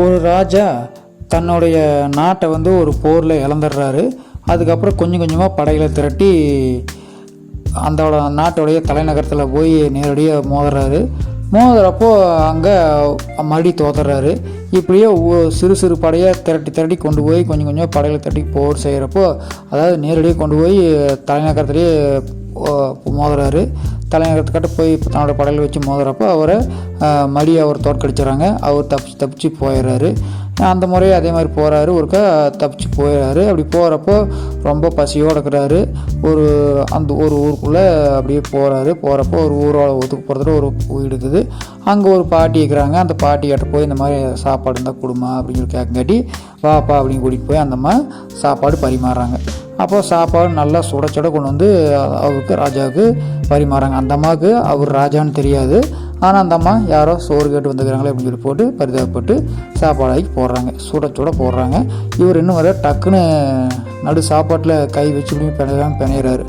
ஒரு ராஜா தன்னுடைய நாட்டை வந்து ஒரு போரில் இழந்துடுறாரு. அதுக்கப்புறம் கொஞ்சம் கொஞ்சமாக படைகளை திரட்டி அந்த நாட்டுடைய தலைநகரத்தில் போய் நேரடியாக மோதுறாரு. மோதுறப்போ அங்கே மறுபடி தோத்துறாரு. இப்படியே ஒவ்வொரு சிறு சிறு படையை திரட்டி திரட்டி கொண்டு போய் கொஞ்சம் கொஞ்சம் படைகளை திரட்டி போர் செய்கிறப்போ அதாவது நேரடியாக கொண்டு போய் தலைநகரத்துலேயே மோதுறாரு. தலைநகரத்துக்கிட்ட போய் தன்னோட படையில் வச்சு மோதுறப்போ அவரை மடி அவர் தோற்கடிச்சிடறாங்க. அவர் தப்பிச்சு தப்பிச்சு போயிடுறாரு. அந்த முறையே அதே மாதிரி போகிறாரு ஒருக்கா தப்பிச்சு போயிடுறாரு. அப்படி போகிறப்போ ரொம்ப பசியோடு இருக்கிறாரு. ஒரு அந்த ஒரு ஊருக்குள்ளே அப்படியே போகிறாரு போகிறப்போ ஒரு ஊரோட ஒதுக்கு போகிறதுல ஒரு வீடு இருக்குது. அங்கே ஒரு பாட்டி இருக்கிறாங்க. அந்த பாட்டிக்கிட்ட போய் இந்த மாதிரி சாப்பாடு இருந்தால் கொடுமா அப்படின்னு சொல்லி கேட்கங்காட்டி வாப்பா அப்படின்னு கூட்டிகிட்டு போய் அந்த மாதிரி சாப்பாடு பரிமாறுறாங்க. அப்போ சாப்பாடு நல்லா சுட சுட கொண்டு வந்து அவருக்கு ராஜாவுக்கு பரிமாறாங்க. அந்த அம்மாவுக்கு அவர் ராஜான்னு தெரியாது. ஆனால் அந்த அம்மா யாரோ சோறு கேட்டு வந்துக்கிறாங்களே அப்படின்னு சொல்லி போட்டு பரிதாபப்பட்டு சாப்பாடாக்கி போடுறாங்க. சுட சுட போடுறாங்க. இவர் இன்னும் வர டக்குன்னு நடு சாப்பாட்டில் கை வச்சு இப்படி பிணையாமல் பிணையிறாரு.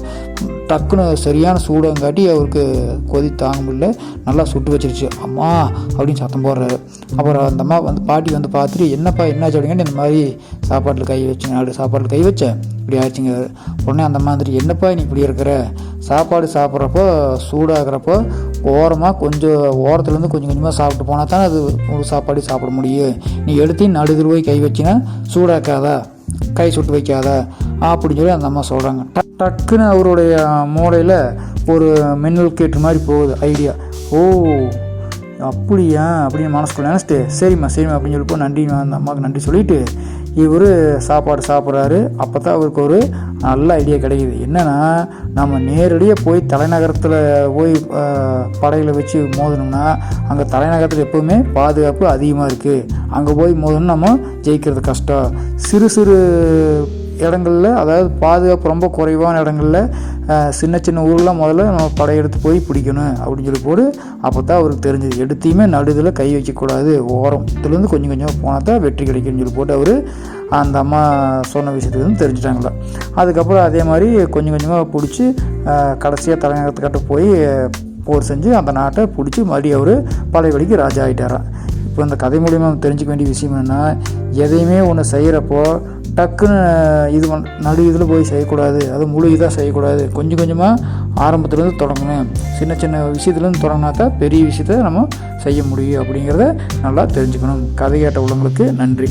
டக்குன்னு சரியான சூடங்காட்டி அவருக்கு கொதி தாங்க முடியல. நல்லா சுட்டு வச்சிருச்சு. அம்மா அப்படின்னு சத்தம் போடுறாரு. அப்புறம் அந்த அம்மா வந்து பாட்டி வந்து பார்த்துட்டு என்னப்பா என்னாச்சு அப்படிங்கிட்டு இந்த மாதிரி சாப்பாட்டில் கை வச்சு நடு சாப்பாட்டில் கை வச்சேன் இப்படி ஆச்சுங்க உடனே அந்த மாதிரி என்னப்பா நீ இப்படி இருக்கிற? சாப்பாடு சாப்பிட்றப்போ சூடாகிறப்போ ஓரமாக கொஞ்சம் ஓரத்துலேருந்து கொஞ்சம் கொஞ்சமாக சாப்பிட்டு போனால் தானே அது ஒரு சாப்பாடு சாப்பிட முடியும். நீ எடுத்து நடுதில் போய் கை வச்சினா சூடாக்காதா. கை சுட்டு வைக்காத. அப்படின்னு சொல்லி அந்த அம்மா சொல்கிறாங்க டக்குன்னு அவருடைய மூளையில் ஒரு மின்னல் கேட்டு மாதிரி போகுது ஐடியா ஓ அப்படியா? அப்படின்னு மனசுக்குள்ள நினச்சிட்டு சரிம்மா சரிம்மா அப்படின்னு சொல்லி நன்றி அந்த அம்மாவுக்கு நன்றி சொல்லிவிட்டு இவர் சாப்பாடு சாப்பிட்றாரு. அப்போ தான் அவருக்கு ஒரு நல்ல ஐடியா கிடைக்குது. என்னென்னா நம்ம நேரடியாக போய் தலைநகரத்தில் போய் படையில் வச்சு மோதணும்னா அங்கே தலைநகரத்தில் எப்போவுமே பாதுகாப்பு அதிகமாக இருக்குது அங்கே போய் மோதணும் நம்ம ஜெயிக்கிறது கஷ்டம். சிறு சிறு இடங்களில் அதாவது பாதுகாப்பு ரொம்ப குறைவான இடங்களில் சின்ன சின்ன ஊரில் முதல்ல நம்ம படையெடுத்து போய் பிடிக்கணும் அப்படின்னு சொல்லி போடு. அப்போ தான் அவருக்கு தெரிஞ்சது. எடுத்தையுமே நடுதில் கை வைக்கக்கூடாது. ஓரத்துலேருந்து கொஞ்சம் கொஞ்சம் போனால் தான் வெற்றி கிடைக்கும்னு சொல்லி போட்டு அவர் அந்த அம்மா சொன்ன விஷயத்துக்கு வந்து தெரிஞ்சிட்டாங்களா. அதுக்கப்புறம் அதே மாதிரி கொஞ்சம் கொஞ்சமாக பிடிச்சி கடைசியாக தலைநகரத்துக்கிட்ட போய் போர் செஞ்சு அந்த நாட்டை பிடிச்சி மறுபடியும் அவர் பழையபடிக்கு ராஜா ஆகிட்டாரான் இப்போ இந்த கதை மூலிமா தெரிஞ்சுக்க வேண்டிய விஷயம் என்னென்னா எதையுமே ஒன்று செய்கிறப்போ டக்குன்னு இது பண் நடு இதில் போய் செய்யக்கூடாது. அது முழு இதாக செய்யக்கூடாது. கொஞ்சம் கொஞ்சமாக ஆரம்பத்துலேருந்து தொடங்கணும். சின்ன சின்ன விஷயத்துலேருந்து தொடங்கினா தான் பெரிய விஷயத்த நம்ம செய்ய முடியும் அப்படிங்கிறத நல்லா தெரிஞ்சுக்கணும். கதை கேட்ட உள்ளவங்களுக்கு நன்றி.